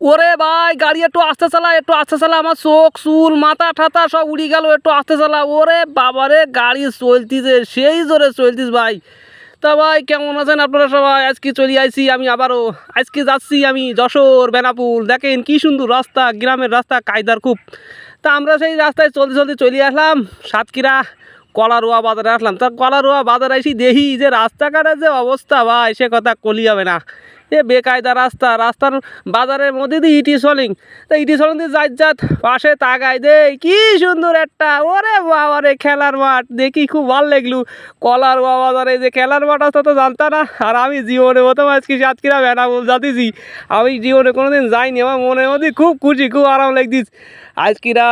ওরে ভাই, গাড়ি একটু আস্তে চালা, একটু আস্তে চালা, আমার চোখ, চুল, মাথা ঠাতা সব উড়ি গেল, একটু আস্তে চালা। ওরে বাবারে, গাড়ি চলতিছে, সেই জোরে চলতিস ভাই। তা ভাই, কেমন আছেন আপনারা সবাই? আজকে চলে আইছি আমি আবারও। আজকে যাচ্ছি আমি যশোর বেনাপুল দেখেন কি সুন্দর রাস্তা, গ্রামের রাস্তা, কায়দার খুব। তা আমরা সেই রাস্তায় চলতে চলতে চলে আসলাম, সাতক্ষীরা কলারোয়া বাজারে আসলাম। তা কলারোয়া বাজারে এসে দেখি যে রাস্তাঘাটের যে অবস্থা ভাই, সে কথা কলি হবে না। এ বেকায়দা রাস্তা, রাস্তার বাজারের মধ্যে দিয়ে ইটি সলিং। তা ইটি সলিং দিয়ে যাই যাত পাশে তাকাই দে কি সুন্দর একটা, ওরে বাবারে খেলার মাঠ, দেখি খুব ভালো লাগল। কলার বাজারে যে খেলার মাঠ আছে তো জানতাম না, আর আমি জীবনে প্রথম আজকে সাতক্ষীরা বেনাবুল যাতেছি আমি জীবনে কোনো দিন যাইনি, আমার মনের মধ্যে খুব খুশি, খুব আরাম লাগতিস। আজকিরা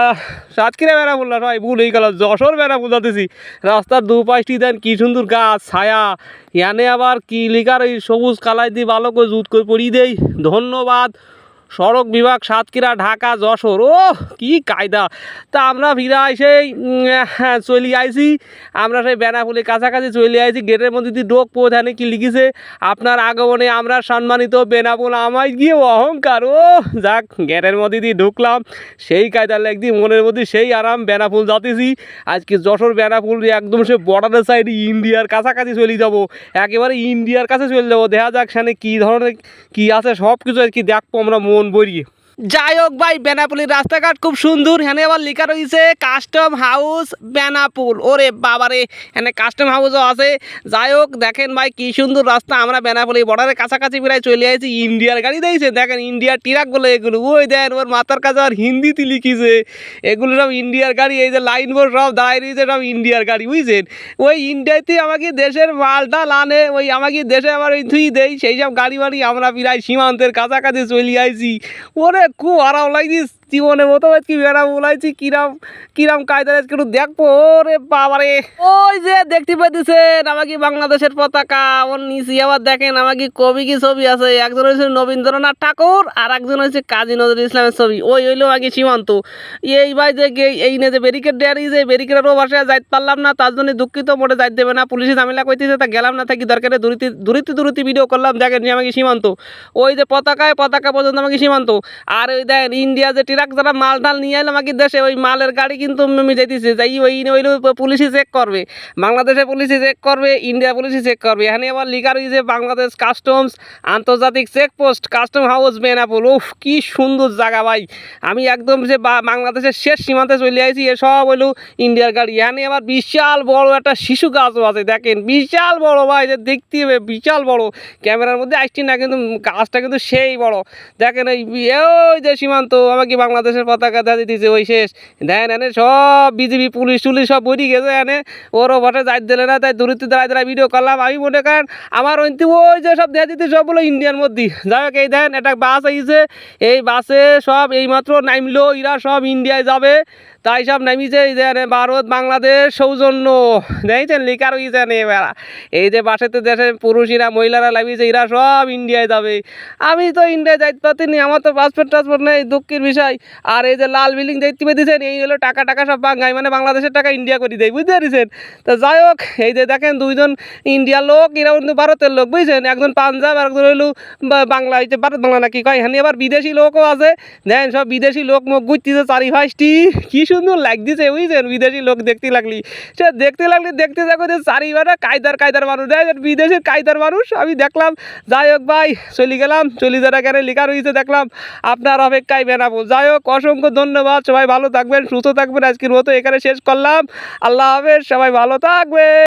সাতক্ষীরা বেড়াবুল না, সবাই ভুল হয়ে গেল, যশোর বেড়াবুল যাতেছি রাস্তার দুপাশটি দেন কি সুন্দর গাছ, ছায়া। ইয়ানে আবার কি লিখার ওই সবুজ কালাই দিয়ে ভালো করে জুত করে পড়িয়ে দেই। ধন্যবাদ। সড়ক বিভাগ সাতক্ষীরা, ঢাকা, যশোর। ও কি কায়দা। তা আমরা ফিরা সেই চলে আইছি। আমরা সেই বেনাপুলি কাছাকাছি চলে আইছি। গেটের মধ্যে দিয়ে ডোক প্রধানে কি লিখেছে? আপনার আগমনে আমরা সম্মানিত বেনাপুল আমায় গিয়ে অহংকার। ও যাক, গেটের মধ্যে দিয়ে ঢুকলাম। সেই কায়দা লাগদি মনের মধ্যে সেই আরাম বেনাপুল যাতেছি। আজকে যশোর বেনাপুল একদম সে বর্ডারের সাইডে ইন্ডিয়ার কাছাকাছি চলে যাব। একেবারে ইন্ডিয়ার কাছে চলে যাব। দেখা যাক সেখানে কী ধরনের, কি আছে সব কিছু আর কি দেখব আমরা মন ভরিয়ে যাই হোক ভাই, বেনাপুলির রাস্তাঘাট খুব সুন্দর। এখানে আবার লেখা রয়েছে কাস্টম হাউস বেনাপুল ওরে বাবারে, এখানে কাস্টম হাউসও আছে। যাই হোক দেখেন ভাই, কি সুন্দর রাস্তা। আমরা বেনাপুলি বর্ডারের কাছাকাছি প্রায় চলে আসছি ইন্ডিয়ার গাড়ি দিয়েছে দেখেন, ইন্ডিয়ার ট্রাকগুলো এগুলো। ওই দেন, ওর মাথার কাছে আর হিন্দিতে লিখিছে। এগুলো সব ইন্ডিয়ার গাড়ি, এই যে লাইন বোর্ড সব দাঁড়িয়ে রয়েছে, সব ইন্ডিয়ার গাড়ি, বুঝছেন? ওই ইন্ডিয়াতে আমাকে দেশের মালটা লানে, ওই আমাকে দেশে আবার ওই ধুই দেই, সেই সব গাড়ি বাড়ি আমরা প্রায় সীমান্তের কাছাকাছি চলে আইছি। ওরে খুব আরাম লাগছিস জীবনের মতো আজকে বেড়া বলাইছি, কিরাম কিরাম কায়দার আজকে একটু দেখব, ওরে বাবারে। ওই যে দেখতে পাইতেছেন, আমাকে বাংলাদেশের পতাকা ওর নিচে আবার দেখেন, আমাকে কবি কি ছবি আছে? একজন হয়েছে রবীন্দ্রনাথ ঠাকুর, আর একজন হয়েছে কাজী নজরুল ইসলামের ছবি। ওই হইল আগে সীমান্ত। এই ভাই যে এই নে যে ব্যারিকেড দেয়ার যে ব্যারিকেডেরও বাসায় যাইতে পারলাম না, তার জন্য দুঃখিত, মোটে যাইতে দেবে না। পুলিশে ঝামেলা কইতেছে তা গেলাম না, থাকি দরকারে, দূরিতে দূরিতে দূরিতে ভিডিও করলাম, দেখেন আমাকে সীমান্ত। ওই যে পতাকায়, পতাকা পর্যন্ত আমাকে সীমান্ত। আর ওই দেন ইন্ডিয়া যে ট্রাক যারা মাল টাল নিয়ে এলো আমাকে দেশে, ওই মালের গাড়ি কিন্তু আমি যাইতেছে। যাই ওই ওই পুলিশই চেক করবে। বাংলাদেশে পুলিশে চেক করবে, ইন্ডিয়া পুলিশে চেক করবে। এখানে আবার লিখা রয়েছে, বাংলাদেশ কাস্টমস আন্তর্জাতিক চেকপোস্ট কাস্টম হাউস বেনাপুল উফ, কি সুন্দর জায়গা ভাই। আমি একদম যে বাংলাদেশের শেষ সীমান্তে চলে আসি এসব হইল ইন্ডিয়ার গাড়ি। এখানে আবার বিশাল বড় একটা শিশু গাছও আছে, দেখেন। বিশাল বড় ভাই, যে দেখতে হবে, বিশাল বড়। ক্যামেরার মধ্যে আসছি না, কিন্তু গাছটা কিন্তু সেই বড়। দেখেন বি- ওই যে সীমান্ত, আমাকে বাংলাদেশের পতাকা দেখা দিতেছে ওই শেষ। দেখেন এনে সব বিজেপি, পুলিশ টুলিশ সব বই গেছে এনে। ওরও ভটে যাই দিলে না, তাই দূরত্ব দাঁড়ায় দাঁড়ায় ভিডিও করলাম। আমি মনে করেন, আমার অন্তি ওই যে সব দেখা দিতে সব হলো ইন্ডিয়ার মধ্যে। যাই হোক, এই দেখেন একটা বাস আইছে। এই বাসে সব এইমাত্র নামলো, এরা সব ইন্ডিয়ায় যাবে। তাই সব নামিছে, এই যে ভারত, বাংলাদেশ, সৌজন্য। দেখছেন লিখা রয়েছে নে এবার। এই যে বাসেতে দেশে পুরুষেরা, মহিলারা লাগিয়েছে এরা সব ইন্ডিয়ায় যাবে। আমি তো ইন্ডিয়ায় যাইতে পারতিনি, আমার তো পাসপোর্ট টাসপোর্ট নেই, দুঃখের বিষয়। আর এই যে লাল বিল্ডিং দেখতে পেয়েছেন, এই হলো টাকা টাকা সব বাঙ্গাই মানে বাংলাদেশের টাকা ইন্ডিয়া করে দেয়, বুঝতে পারছেন? তো যাই হোক, এই যে দেখেন দুইজন ইন্ডিয়ার লোক, এরা কিন্তু ভারতের লোক, বুঝছেন? একজন পাঞ্জাব, আর একজন হইল বাংলা, এই ভারত বাংলা নাকি কয়? এখানে আবার বিদেশি লোকও আছে। দেখেন সব বিদেশি লোক মুখ ঘুরতেছে চারি ফাঁসটি কি সুন্দর লাগতেছে, বুঝছেন? বিদেশি লোক দেখতে লাগলি। সে দেখতে লাগলি দেখতে থাকো যে চারি চারিবারে কায়দার কায়দার মানুষ। দেখেন বিদেশের কায়দার মানুষ, আমি দেখলাম। যাই হোক ভাই, চলে গেলাম। চলি যারা কেন লেখা রয়েছে, দেখলাম। আপনার অপেক্ষায় বেনাবো যাই হোক অসংখ্য ধন্যবাদ। সবাই ভালো থাকবেন, সুস্থ থাকবেন। আজকের মতো এখানে শেষ করলাম। আল্লাহ হাফেজ, সবাই ভালো থাকবে